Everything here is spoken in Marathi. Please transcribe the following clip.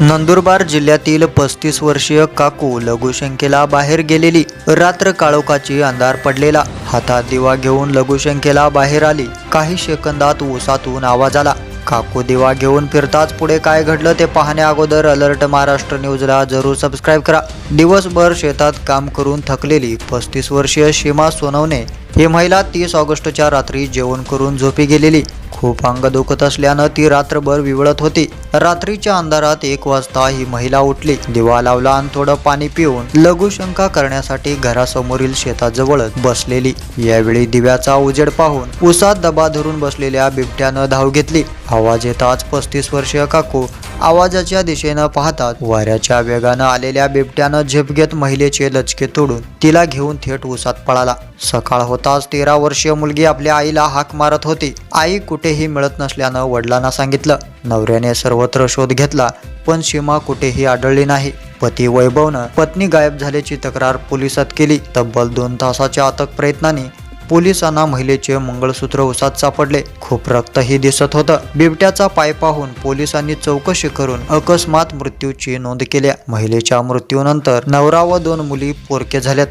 नंदुरबार जिल्ह्यातील पस्तीस वर्षीय काकू लघुशंकेला बाहेर गेलेली. रात्र काळोखाची अंधार पडलेला. हातात दिवा घेऊन लघुशंकेला बाहेर आली. काही सेकंदात उसातून आवाज आला. काकू दिवा घेऊन फिरताच पुढे काय घडलं ते पाहण्या अगोदर अलर्ट महाराष्ट्र न्यूजला जरूर सबस्क्राईब करा. दिवसभर शेतात काम करून थकलेली पस्तीस वर्षीय सीमा सोनवणे ही महिला तीस ऑगस्टच्या रात्री जेवण करून झोपी गेलेली. खूप अंग दुखत असल्यानं ती रात्रभर विवळत होती. रात्रीच्या अंधारात एक वाजता ही महिला उठली. दिवा लावला आणि थोडं पाणी पिऊन लघुशंका करण्यासाठी घरासमोरील शेताजवळ बसलेली. यावेळी दिव्याचा उजेड पाहून उसात दबा धरून बसलेल्या बिबट्यानं धाव घेतली. आवाज येताच पस्तीस वर्षीय काकू आवाजाच्या दिशेनं पाहतात. वाऱ्याच्या वेगानं आलेल्या बिबट्यानं झेप घेत महिलेचे लचके तोडून तिला घेऊन थेट उसात पळाला. सकाळ होताच तेरा वर्षीय मुलगी आपल्या आईला हाक मारत होती. आई कुठेही मिळत नसल्यानं वडिलांना सांगितलं नवऱ्याने सर्वत्र शोध घेतला पण सीमा कुठेही आढळली नाही. पती वैभवनं पत्नी गायब झाल्याची तक्रार पोलिसात केली. तब्बल दोन तासाच्या अथक प्रयत्नांनी पोलिसांना महिलेचे मंगळसूत्र उसात सापडले. खूप रक्तही दिसत होतं. बिबट्याचा पाय पाहून पोलिसांनी चौकशी करून अकस्मात मृत्यूची नोंद केल्या. महिलेच्या मृत्यूनंतर नवरा व दोन मुली पोरके झाल्यात.